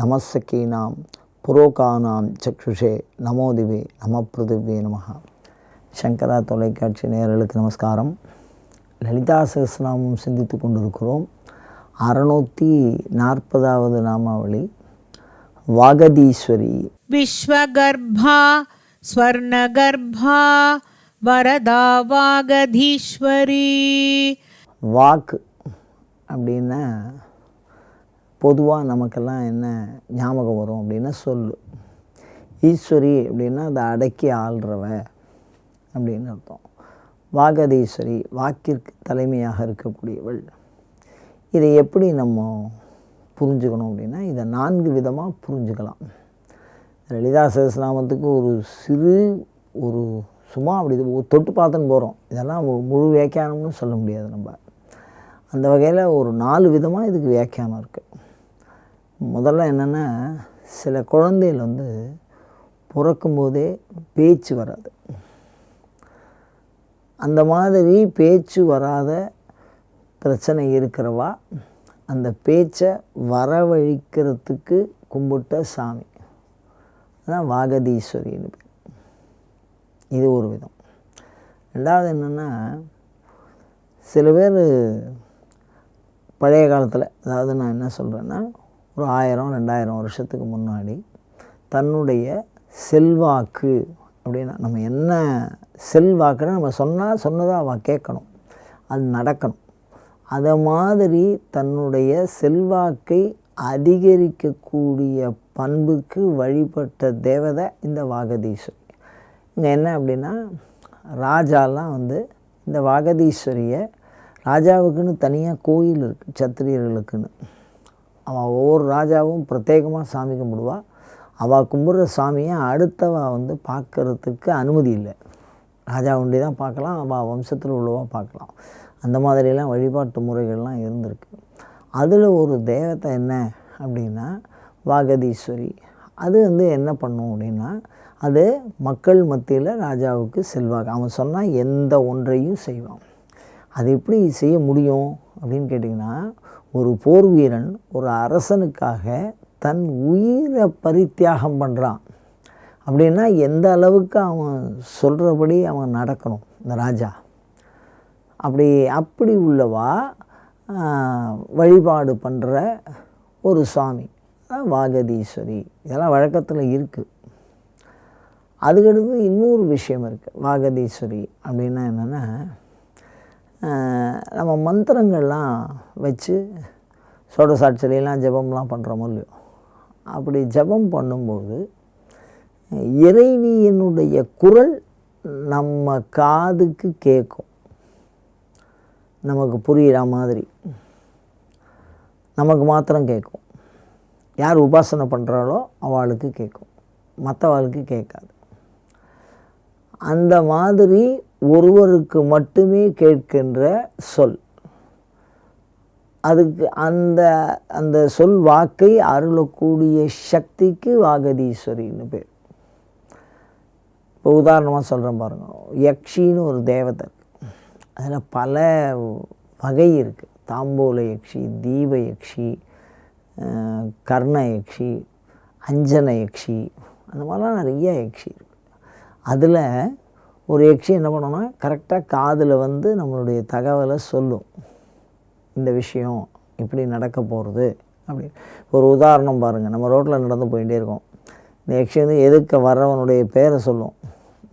நமசக்கீனாம் புரோகானாம் சக்ஷுஷே நமோதிவே நம பிருதிவே நமகா சங்கரா தொலைக்காட்சி நேரலுக்கு நமஸ்காரம். லலிதா சகசிரநாமம் சிந்தித்து கொண்டிருக்கிறோம். அறுநூற்றி நாற்பதாவது நாமாவளி. வாகதீஸ்வரி. விஸ்வகர்பா ஸ்வர்ணகர்பா வரதா வாகதீஸ்வரி. வாக் அப்படின்னா பொதுவாக நமக்கெல்லாம் என்ன ஞாபகம் வரும் அப்படின்னா சொல்லு. ஈஸ்வரி அப்படின்னா அதை அடக்கி ஆள்றவ அப்படின்னு அர்த்தம். வாகதீஸ்வரி வாக்கிற்கு தலைமையாக இருக்கக்கூடியவள். இதை எப்படி நம்ம புரிஞ்சுக்கணும் அப்படின்னா இதை நான்கு விதமாக புரிஞ்சுக்கலாம். லலிதா சகஸ்நாமத்துக்கு ஒரு சிறு ஒரு சும்மா அப்படி ஒரு தொட்டு பார்த்துன்னு போகிறோம் இதெல்லாம் ஒரு முழு வியாக்கியானம்னு சொல்ல முடியாது நம்ம. அந்த வகையில் ஒரு நாலு விதமாக இதுக்கு வியாக்கியானம் இருக்குது முதல்ல என்னென்னா சில குழந்தைகள் வந்து பிறக்கும்போதே பேச்சு வராது. அந்த மாதிரி பேச்சு வராத பிரச்சனை இருக்கிறவா அந்த பேச்சை வரவழிக்கிறதுக்கு கும்பிட்ட சாமி. அதான் வாகதீஸ்வரின்னு பேர். இது ஒரு விதம். ரெண்டாவது என்னென்னா சில பேர் பழைய காலத்தில் அதாவது நான் என்ன சொல்கிறேன்னா ஒரு ஆயிரம் ரெண்டாயிரம் வருஷத்துக்கு முன்னாடி தன்னுடைய செல்வாக்கு அப்படின்னா நம்ம என்ன செல்வாக்குன்னு நம்ம சொன்னால் சொன்னதாக அவள் கேட்கணும். அது நடக்கணும். அதை மாதிரி தன்னுடைய செல்வாக்கை அதிகரிக்கக்கூடிய பண்புக்கு வழிபட்ட தேவதை இந்த வாகதீஸ்வரி. இங்கே என்ன அப்படின்னா ராஜாலாம் வந்து இந்த வாகதீஸ்வரியை ராஜாவுக்குன்னு தனியாக கோயில் இருக்குது சத்திரியர்களுக்குன்னு. அவள் ஒவ்வொரு ராஜாவும் பிரத்யேகமாக சாமி கும்பிடுவாள் அவள் கும்பிட்ற சாமியை அடுத்தவ வந்து பார்க்கறதுக்கு அனுமதி இல்லை. ராஜா ஒண்டி தான் பார்க்கலாம் அவள் வம்சத்தில் உள்ளவா பார்க்கலாம் அந்த மாதிரிலாம் வழிபாட்டு முறைகள்லாம் இருந்திருக்கு. அதில் ஒரு தேவத்தை என்ன அப்படின்னா வாகதீஸ்வரி. அது வந்து என்ன பண்ணும் அப்படின்னா அது மக்கள் மத்தியில் ராஜாவுக்கு செல்வாக்கு. அவன் சொன்னால் எந்த ஒன்றையும் செய்வான். அது எப்படி செய்ய முடியும் அப்படின்னு கேட்டிங்கன்னா ஒரு போர் வீரன் ஒரு அரசனுக்காக தன் உயிரை பரித்தியாகம் பண்ணுறான் அப்படின்னா எந்த அளவுக்கு அவன் சொல்கிறபடி அவன் நடக்கணும் இந்த ராஜா. அப்படி அப்படி உள்ளவா வழிபாடு பண்ணுற ஒரு சுவாமி வாகதீஸ்வரி. இதெல்லாம் வழக்கத்தில் இருக்குது அதுக்கடுத்து இன்னொரு விஷயம் இருக்குது வாகதீஸ்வரி. அப்படின்னா என்னென்னா நம்ம மந்திரங்கள்லாம் வச்சு சோட சாட்சிலாம் ஜபம்லாம் பண்ணுறோமோ இல்லையோ? அப்படி ஜபம் பண்ணும்போது இறைவியினுடைய குரல் நம்ம காதுக்கு கேட்கும். நமக்கு புரிகிற மாதிரி. நமக்கு மாத்திரம் கேட்கும். யார் உபாசனை பண்ணுறாளோ அவளுக்கு கேட்கும். மற்றவாளுக்கு கேட்காது. அந்த மாதிரி ஒருவருக்கு மட்டுமே கேட்கின்ற சொல். அதுக்கு அந்த அந்த சொல் வாக்கை அருளக்கூடிய சக்திக்கு வாகதீஸ்வரின்னு பேர். இப்போ உதாரணமாக சொல்கிறேன் பாருங்கள் யக்ஷின்னு ஒரு தேவதை அதில் பல வகை இருக்குது தாம்பூல யக்ஷி தீப யக்ஷி கர்ண யக்ஷி அஞ்சன யக்ஷி அந்த மாதிரிலாம் நிறைய யக்ஷி இருக்குது அதில் ஒரு யக்ஷி என்ன பண்ணோன்னா கரெக்டாக காதில் வந்து நம்மளுடைய தகவலை சொல்லும். இந்த விஷயம் இப்படி நடக்க போகிறது அப்படி ஒரு உதாரணம் பாருங்கள் நம்ம ரோட்டில் நடந்து போயிட்டே இருக்கோம். இந்த யக்ஷி வந்து எதுக்க வர்றவனுடைய பேரை சொல்லும்.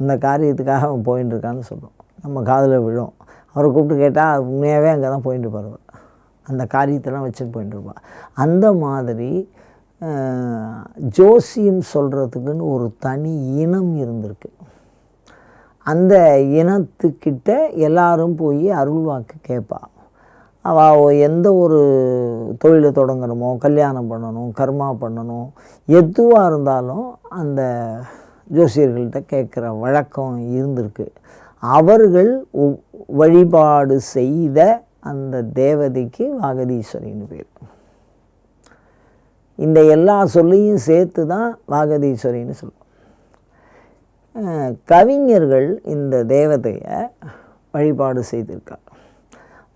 இந்த காரியத்துக்காக அவன் போயின்னு இருக்கான்னு சொல்லும். நம்ம காதில் விழும். அவரை கூப்பிட்டு கேட்டால் உண்மையாகவே அங்கே தான் போயிட்டு இருப்பார் அந்த காரியத்தெல்லாம் வச்சுட்டு போயிட்டு இருப்பாள் அந்த மாதிரி ஜோசியம் சொல்கிறதுக்குன்னு ஒரு தனி இனம் இருந்திருக்கு. அந்த இனத்துக்கிட்ட எல்லாரும் போய் அருள்வாக்கு கேட்பா அவள் எந்த ஒரு தொழிலை தொடங்கணுமோ கல்யாணம் பண்ணணும் கர்மா பண்ணணும் எதுவாக இருந்தாலும் அந்த ஜோசியர்கள்ட்ட கேட்குற வழக்கம் இருந்திருக்கு. அவர்கள் வழிபாடு செய்த அந்த தேவதைக்கு வாகதீஸ்வரின்னு பேர். இந்த எல்லா சொல்லையும் சேர்த்து தான் வாகதீஸ்வரின்னு சொல்லுவோம் கவிஞர்கள் இந்த தேவதையை வழிபாடு செய்திருக்காங்க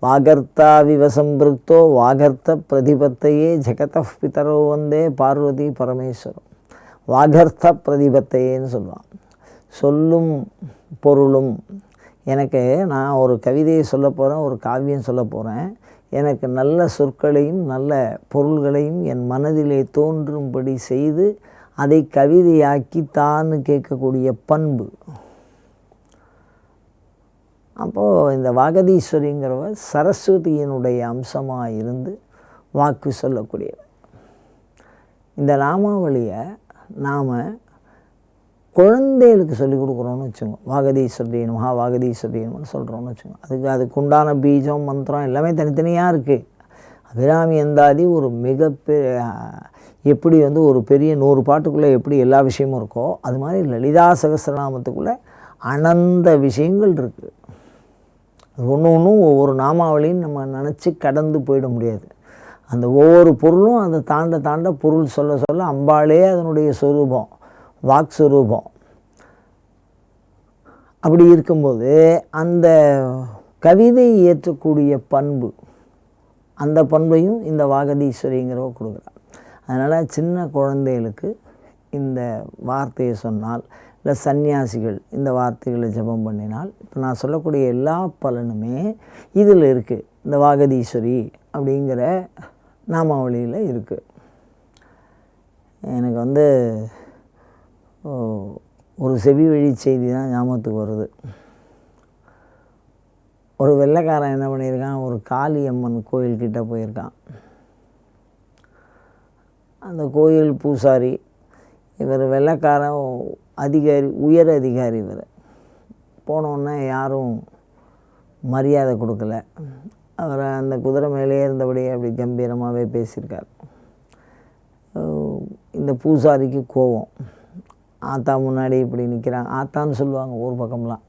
வாகர்த்தா விவசம்பிருக்தோ வாகர்த்த பிரதிபத்தையே ஜெகத பிதரோ வந்தே பார்வதி பரமேஸ்வரம் வாகர்த்த பிரதிபத்தையேன்னு சொல்லுவான். சொல்லும் பொருளும் எனக்கு நான் ஒரு கவிதையை சொல்ல போகிறேன் ஒரு காவியம் சொல்ல போகிறேன் எனக்கு நல்ல சொற்களையும் நல்ல பொருள்களையும் என் மனதிலே தோன்றும்படி செய்து அதை கவிதையாக்கி தான்னு கேட்கக்கூடிய பண்பு. அப்போது இந்த வாகதீஸ்வரிங்கிறவர் சரஸ்வதியினுடைய அம்சமாக இருந்து வாக்கு சொல்லக்கூடியவர். இந்த நாமாவளியை நாம் குழந்தைகளுக்கு சொல்லிக் கொடுக்குறோன்னு வச்சுக்கோங்க. வாகதீஸ்வரி மகா வாகதீஸ்வரின்னு சொல்கிறோன்னு வச்சுங்க அதுக்கு அதுக்கு உண்டான பீஜம் மந்திரம் எல்லாமே தனித்தனியாக இருக்குது அபிராமி எந்தாதி ஒரு மிகப்பெரிய எப்படி வந்து ஒரு பெரிய நூறு பாட்டுக்குள்ளே எப்படி எல்லா விஷயமும் இருக்கோ அது மாதிரி லலிதா சகசிரநாமத்துக்குள்ளே அனந்த விஷயங்கள் இருக்குது அது ஒன்று ஒன்றும் ஒவ்வொரு நாமாவளியும் நம்ம நினச்சி கடந்து போயிட முடியாது. அந்த ஒவ்வொரு பொருளும் அதை தாண்ட தாண்ட பொருள் சொல்ல சொல்ல அம்பாளே அதனுடைய சொரூபம் வாக் சொரூபம். அப்படி இருக்கும்போது அந்த கவிதை ஏற்றக்கூடிய பண்பு அந்த பண்பையும் இந்த வாகதீஸ்வரிங்கிறவ கொடுக்குறா அதனால் சின்ன குழந்தைகளுக்கு இந்த வார்த்தையை சொன்னால் இல்லை சன்னியாசிகள் இந்த வார்த்தைகளை ஜெபம் பண்ணினால் இப்போ நான் சொல்லக்கூடிய எல்லா பலனுமே இதில் இருக்குது இந்த வாகதீஸ்வரி அப்படிங்கிற நாமாவளியில் இருக்குது எனக்கு வந்து ஒரு செவி வழி செய்தி தான் ஞாபகத்துக்கு வருது. ஒரு வெள்ளைக்காரன் என்ன பண்ணியிருக்கான்? ஒரு காளியம்மன் கோயில்கிட்ட போயிருக்கான். அந்த கோயில் பூசாரி இவர் வெள்ளைக்காரன் அதிகாரி உயர் அதிகாரி இவர். போனோன்னே யாரும் மரியாதை கொடுக்கல. அவரை அந்த குதிரை மேலே இருந்தபடியே அப்படி கம்பீரமாகவே பேசியிருக்கார். இந்த பூசாரிக்கு கோவம் ஆத்தா முன்னாடி இப்படி நிற்கிறான். ஆத்தான்னு சொல்லுவாங்க ஊர் பக்கம்லாம்.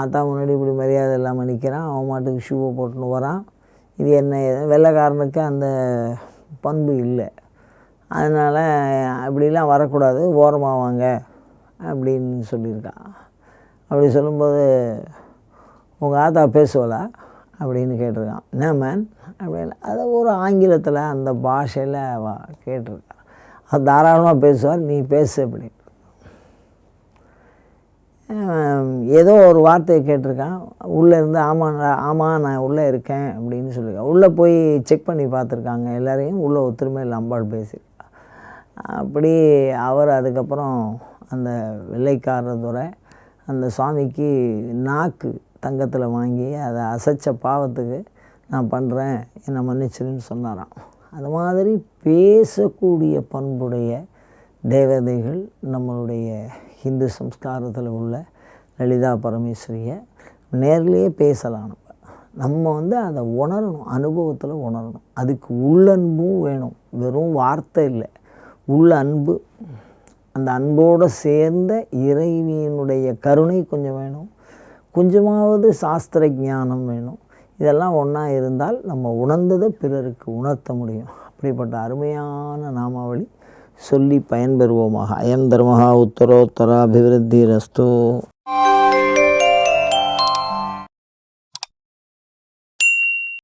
ஆத்தா முன்னாடி இப்படி மரியாதை இல்லாமல் நிற்கிறான். அவன் மாட்டுக்கு ஷூவை போட்டுன்னு வரான். இது என்ன வெள்ளைக்காரனுக்கு அந்த பண்பு இல்லை. அதனால் அப்படிலாம் வரக்கூடாது ஓரமாக வாங்க அப்படின்னு சொல்லியிருக்கான். அப்படி சொல்லும்போது உங்கள் ஆத்தா பேசுவலா? அப்படின்னு கேட்டிருக்கான். என்ன மேன் அப்படின்னு. அதை ஒரு ஆங்கிலத்தில் அந்த பாஷையில் வா கேட்டிருக்கா. அது தாராளமாக பேசுவார் நீ பேசு அப்படின்னு. ஏதோ ஒரு வார்த்தையை கேட்டிருக்கான். உள்ளே இருந்து ஆமாம் ஆமாம் நான் உள்ளே இருக்கேன் அப்படின்னு சொல்லியிருக்கேன். உள்ளே போய் செக் பண்ணி பார்த்துருக்காங்க எல்லாரையும். உள்ளே ஒத்துமையில் அம்பாள் பேசியிருக்கேன் அப்படி அவர் அதுக்கப்புறம் அந்த வெள்ளைக்காரதுரை துறை அந்த சுவாமிக்கு நாக்கு தங்கத்தில் வாங்கி அதை அசைச்ச பாவத்துக்கு நான் பண்ணுறேன் என்னை மன்னிச்சிருன்னு சொன்னாராம். அது மாதிரி பேசக்கூடிய பண்புடைய தேவதைகள் நம்மளுடைய ஹிந்து சம்ஸ்காரத்தில் உள்ள லலிதா பரமேஸ்வரியை நேர்லேயே பேசலாம் நம்ம. நம்ம வந்து அதை உணரணும் அனுபவத்தில் உணரணும். அதுக்கு உள்ளன்பும் வேணும் வெறும் வார்த்தை இல்லை. உள்ள அன்பு அந்த அன்போடு சேர்ந்த இறைவியினுடைய கருணை கொஞ்சம் வேணும். கொஞ்சமாவது சாஸ்திர ஞானம் வேணும். இதெல்லாம் ஒன்றா இருந்தால் நம்ம உணர்ந்ததை பிறருக்கு உணர்த்த முடியும். அப்படிப்பட்ட அருமையான நாமாவளி சொல்லி பயன்பெறுவோமாக. அயம் தர்மஹா உத்தரோத்தராபிவிருத்தி ரஸ்தோ